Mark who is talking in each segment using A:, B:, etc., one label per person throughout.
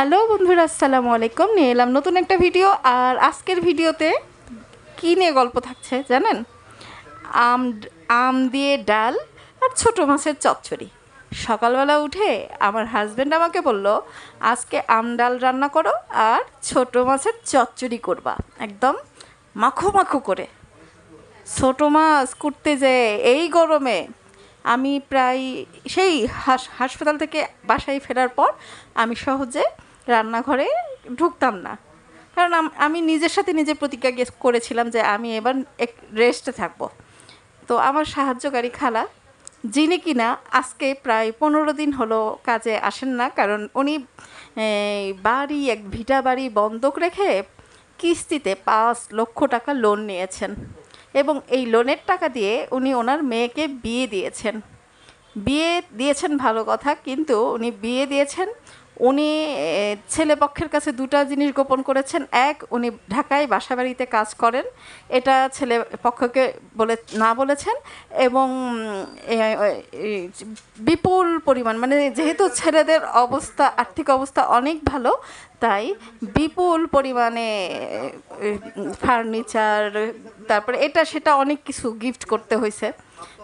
A: Hello বন্ধুরা, আসসালামু আলাইকুম। নিয়ে এলাম নতুন একটা ভিডিও, আর আজকের ভিডিওতে কী নিয়ে গল্প থাকছে জানেন? আম আম দিয়ে ডাল আর ছোটো মাছের চচ্চড়ি। সকালবেলা উঠে আমার হাজব্যান্ড আমাকে বলল, আজকে আম ডাল রান্না করো আর ছোটো মাছের চচ্চড়ি করবা। একদম মাখো মাখো করে। ছোটো মাছ কুটতে যে এই গরমে আমি প্রায় সেই হাস, হাসপাতাল থেকে বাসায় ফেরার পর আমি সহজে রান্নাঘরে ঢুকতাম না। কারণ আমি নিজের সাথে নিজে প্রতিজ্ঞা করেছিলাম যে আমি এবার এক রেস্টে থাকব। তো আমার সাহায্যকারী খালা, যিনি কিনা আজকে প্রায় পনেরো দিন হলো কাজে আসেন না, কারণ উনি বাড়ি, এক ভিটা বাড়ি বন্ধক রেখে কিস্তিতে পাঁচ লক্ষ টাকা লোন নিয়েছেন। এবং এই লোনের টাকা দিয়ে উনি ওনার মেয়েকে বিয়ে দিয়েছেন। বিয়ে দিয়েছেন ভালো কথা, কিন্তু উনি বিয়ে দিয়েছেন উনি ছেলে পক্ষের কাছে দুটা জিনিস গোপন করেছেন। এক, উনি ঢাকায় বাসা বাড়িতে কাজ করেন। এটা ছেলে পক্ষকে বলে, না বলেছেন। এবং বিপুল পরিমাণ মানে যেহেতু ছেলেদের অবস্থা, আর্থিক অবস্থা অনেক ভালো, তাই বিপুল পরিমাণে ফার্নিচার, তারপরে এটা, সেটা অনেক কিছু গিফট করতে হয়েছে।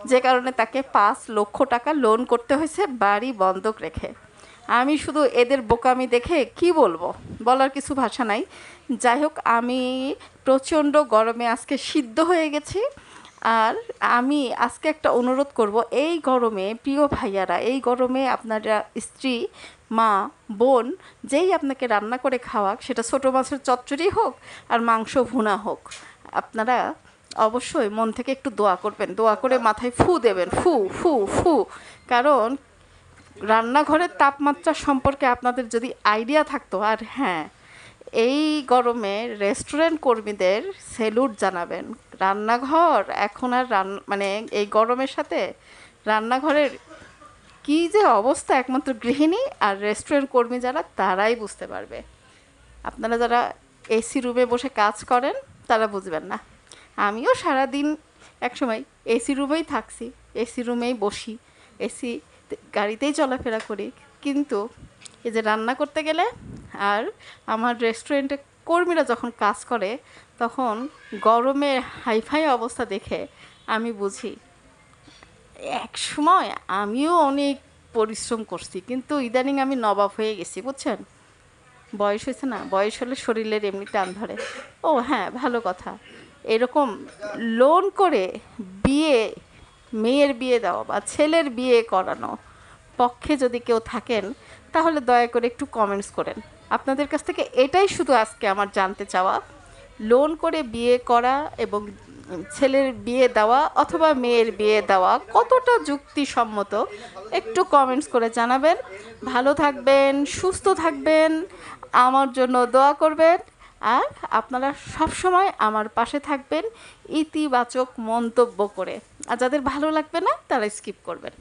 A: যে কারণে তাকে পাঁচ লক্ষ টাকা লোন করতে হয়েছে, বাড়ি বন্ধক রেখে। আমি শুধু এদের বোকামি দেখে কি বলব? বলার কিছু ভাষা নাই। যাই হোক, আমি প্রচণ্ড গরমে আজকে সিদ্ধ হয়ে গেছি। আর আমি আজকে একটা অনুরোধ করব, এই গরমে প্রিয় ভাইয়ারা, এই গরমে আপনারা স্ত্রী, মা, বোন, যেই আপনাকে রান্না করে খাওয়াক, সেটা ছোটো মাছের চচ্চড়ি হোক আর মাংস ভুনা হোক, আপনারা অবশ্যই মন থেকে একটু দোয়া করবেন। দোয়া করে মাথায় ফু দেবেন। ফু ফু ফু। কারণ রান্নাঘরের তাপমাত্রা সম্পর্কে আপনাদের যদি আইডিয়া থাকতো, আর হ্যাঁ এই গরমে রেস্টুরেন্ট কর্মীদের সেলুট জানাবেন। রান্নাঘর, এখন আর রান মানে এই গরমের সাথে রান্নাঘরের কী যে অবস্থা একমাত্র গৃহিণী আর রেস্টুরেন্ট কর্মী যারা, তারাই বুঝতে পারবে। আপনারা যারা এসি রুমে বসে কাজ করেন, তারা বুঝবেন না। আমিও সারাদিন একসময় এসি রুমেই থাকছি এসি রুমেই বসি এসি গাড়িতেই চলাফেরা করি। কিন্তু এই যে রান্না করতে গেলে আর আমার রেস্টুরেন্টে কর্মীরা যখন কাজ করে, তখন গরমের হাইফাই অবস্থা দেখে আমি বুঝি, এক সময় আমিও অনেক পরিশ্রম করছি, কিন্তু ইদানিং আমি নবাব হয়ে গেছি, বুঝছেন? বয়স হয়েছে না, বয়স হলে শরীরের এমনি টান ধরে। ও হ্যাঁ ভালো কথা। এরকম লোন করে বিয়ে মেয়ের বিয়ে দেওয়া বা ছেলের বিয়ে করানো পক্ষে যদি কেউ থাকেন, তাহলে দয়া করে একটু কমেন্টস করেন। আপনাদের কাছ থেকে এটাই শুধু আজকে আমার জানতে চাওয়া। লোন করে বিয়ে করা এবং ছেলের বিয়ে দেওয়া অথবা মেয়ের বিয়ে দেওয়া কতটা যুক্তিসম্মত, একটু কমেন্টস করে জানাবেন। ভালো থাকবেন, সুস্থ থাকবেন। আমার জন্য দোয়া করবেন। আর আপনারা সব সময় আমার পাশে থাকবেন ইতিবাচক মন্তব্য করে। আর যাদের ভালো লাগবে না, তারা স্কিপ করবেন।